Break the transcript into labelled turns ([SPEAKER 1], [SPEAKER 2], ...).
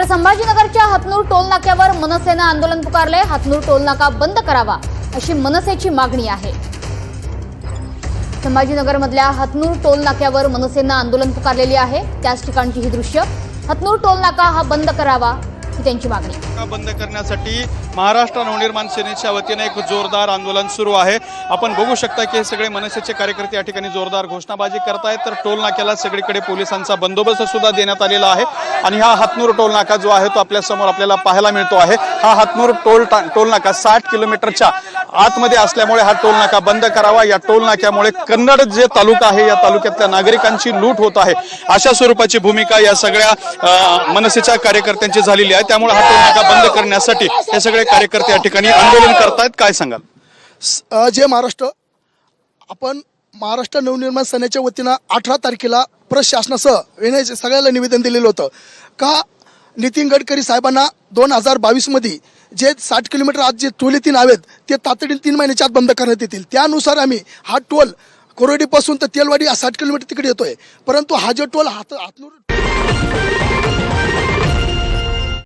[SPEAKER 1] तर संभाजीनगरच्या हातनूर टोल नाक्यावर मनसेनं आंदोलन पुकारले हातनूर टोल नाका बंद करावा अशी मनसेची मागणी आहे. संभाजीनगरमधल्या हतनूर टोल नाक्यावर मनसेनं आंदोलन पुकारलेली आहे. त्याच ठिकाणची ही दृश्य. हतनूर टोल नाका हा बंद करावा ही त्यांची मागणी.
[SPEAKER 2] बंद करण्यासाठी महाराष्ट्र नवनिर्माण सेनेच्या वतीने एक जोरदार आंदोलन सुरू आहे. आपण बघू शकता की हे सगळे मनसेचे कार्यकर्ते या ठिकाणी जोरदार घोषणाबाजी करतायत. तर टोल नाक्याला सगळीकडे पोलिसांचा बंदोबस्त सुद्धा देण्यात आलेला आहे. आणि हा हातनूर टोल नाका जो आहे तो आपल्यासमोर आपल्याला पाहायला मिळतो आहे. हा हातनूर टोल टोलनाका टोल नाका साठ किलोमीटरच्या आतमध्ये असल्यामुळे हा टोल नाका बंद करावा. या टोल नाक्यामुळे कन्नड जे तालुका आहे या तालुक्यातल्या नागरिकांची लूट होत आहे. अशा स्वरूपाची भूमिका या सगळ्या मनसेच्या कार्यकर्त्यांची झालेली आहे. त्यामुळे हा टोल नाका बंद करण्यासाठी हे सगळे कार्यकर्ते या ठिकाणी आंदोलन करतायत. काय सांगाल?
[SPEAKER 3] जे महाराष्ट्र. आपण महाराष्ट्र नवनिर्माण सेनेच्या वतीनं अठरा तारखेला प्रशासनासह येण्याचे सगळ्याला निवेदन दिलेलं होतं. का नितीन गडकरी साहेबांना दोन हजार बावीसमध्ये जे साठ किलोमीटर आज जे टोल तीन आहेत ते तातडीने तीन महिन्याच्या आत बंद करण्यात येतील. त्यानुसार आम्ही हा टोल कोरोडीपासून तर तेलवाडी हा साठ किलोमीटर तिकडे येतोय. परंतु हा जो टोल हात हातनूर